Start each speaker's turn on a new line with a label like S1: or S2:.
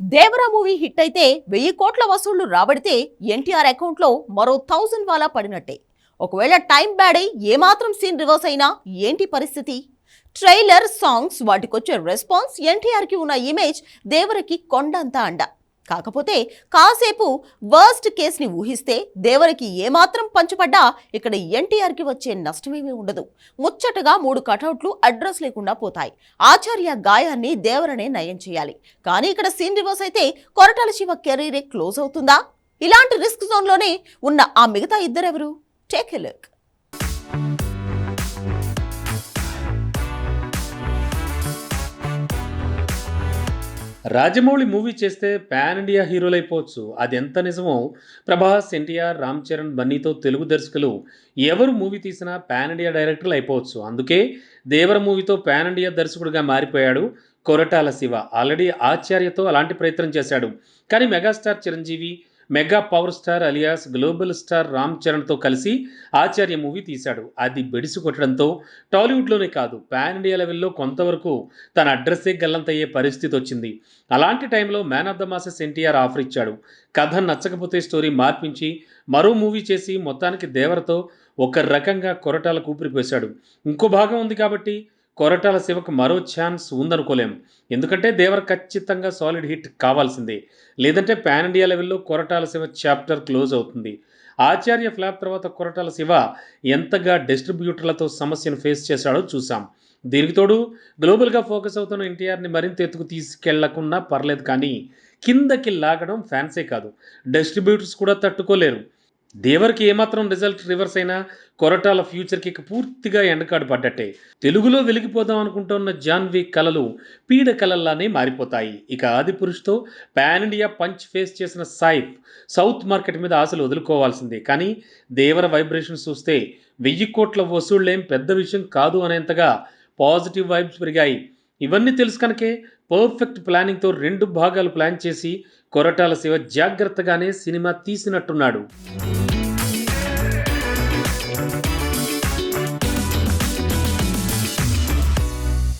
S1: Devara movie hit అయితే వెయ్యి కోట్ల వసూళ్ళు రాబడితే ఎన్టీఆర్ అకౌంట్లో మరో థౌజండ్ వాలా పడినట్టే. ఒకవేళ టైం బ్యాడ్ అయి ఏమాత్రం సీన్ రివర్స్ అయినా ఏంటి పరిస్థితి? ట్రైలర్ సాంగ్స్ వాటికొచ్చే రెస్పాన్స్ ఎన్టీఆర్కి ఉన్న ఇమేజ్ దేవరకి కొండంత అండ. కాకపోతే కాసేపు వర్స్ట్ కేసుని ఊహిస్తే దేవరికి ఏమాత్రం పంచపడ్డా ఇక్కడ ఎన్టీఆర్కి వచ్చే నష్టమేమీ ఉండదు. ముచ్చటగా మూడు కటౌట్లు అడ్రస్ లేకుండా పోతాయి. ఆచార్య గాయాన్ని దేవరనే నయం చేయాలి. కానీ ఇక్కడ సీన్ రివర్స్ అయితే కొరటాల శివ కెరీరే క్లోజ్ అవుతుందా? ఇలాంటి రిస్క్ జోన్లోనే ఉన్న ఆ మిగతా ఇద్దరెవరు? Take a look.
S2: Rajamouli movie చేస్తే పాన్ ఇండియా హీరోలు అయిపోవచ్చు అది ఎంత నిజమో ప్రభాస్ ఎన్టీఆర్ రామ్ చరణ్ బన్నీతో తెలుగు దర్శకులు ఎవరు మూవీ తీసినా పాన్ ఇండియా డైరెక్టర్లు అయిపోవచ్చు. అందుకే దేవర మూవీతో పాన్ ఇండియా దర్శకుడిగా మారిపోయాడు కొరటాల శివ. ఆల్రెడీ ఆచార్యతో అలాంటి ప్రయత్నం చేశాడు. కానీ megastar Chiranjeevi mega power star alias global star Ram చరణ్తో కలిసి ఆచార్య మూవీ తీశాడు. అది బెడిసి కొట్టడంతో టాలీవుడ్లోనే కాదు పాన్ ఇండియా లెవెల్లో కొంతవరకు తన అడ్రస్సే గల్లంతయ్యే పరిస్థితి వచ్చింది. అలాంటి టైంలో man of the masses NTR offer ఇచ్చాడు. కథ నచ్చకపోతే స్టోరీ మార్పించి మరో మూవీ చేసి మొత్తానికి దేవరతో ఒక రకంగా కొరటాల కూపిరిపోశాడు ఇంకో భాగం ఉంది కాబట్టి కొరటాల శివకు మరో ఛాన్స్ ఉందనుకోలేం. ఎందుకంటే దేవర్ ఖచ్చితంగా సాలిడ్ హిట్ కావాల్సిందే. లేదంటే పాన్ ఇండియా లెవెల్లో కొరటాల శివ చాప్టర్ క్లోజ్ అవుతుంది. ఆచార్య ఫ్లాప్ తర్వాత కొరటాల శివ ఎంతగా డిస్ట్రిబ్యూటర్లతో సమస్యను ఫేస్ చేశాడో చూసాం దీనికి తోడు గ్లోబల్గా ఫోకస్ అవుతున్న ఎన్టీఆర్ని మరింత ఎత్తుకు తీసుకెళ్ళకుండా పర్లేదు కానీ కిందకి లాగడం ఫ్యాన్సే కాదు. డిస్ట్రిబ్యూటర్స్ కూడా తట్టుకోలేరు. దేవర్కి ఏమాత్రం రిజల్ట్ రివర్స్ అయినా కొరటాల ఫ్యూచర్కి ఇక పూర్తిగా ఎండకాడు పడ్డట్టే. తెలుగులో వెలిగిపోదాం అనుకుంటున్న జాన్వీ కళలు పీడ కళల్లానే మారిపోతాయి. ఇక ఆది పురుష్తో పాన్ ఇండియా పంచ్ ఫేస్ చేసిన సాయిఫ్ సౌత్ మార్కెట్ మీద ఆశలు వదులుకోవాల్సిందే. కానీ దేవర వైబ్రేషన్స్ చూస్తే వెయ్యి కోట్ల వసూళ్ళేం పెద్ద విషయం కాదు అనేంతగా పాజిటివ్ వైబ్స్ పెరిగాయి. ఇవన్నీ తెలుసు కనుకే పర్ఫెక్ట్ ప్లానింగ్తో రెండు భాగాలు ప్లాన్ చేసి కొరటాల శివ జాగ్రత్తగానే సినిమా తీసినట్టున్నాడు.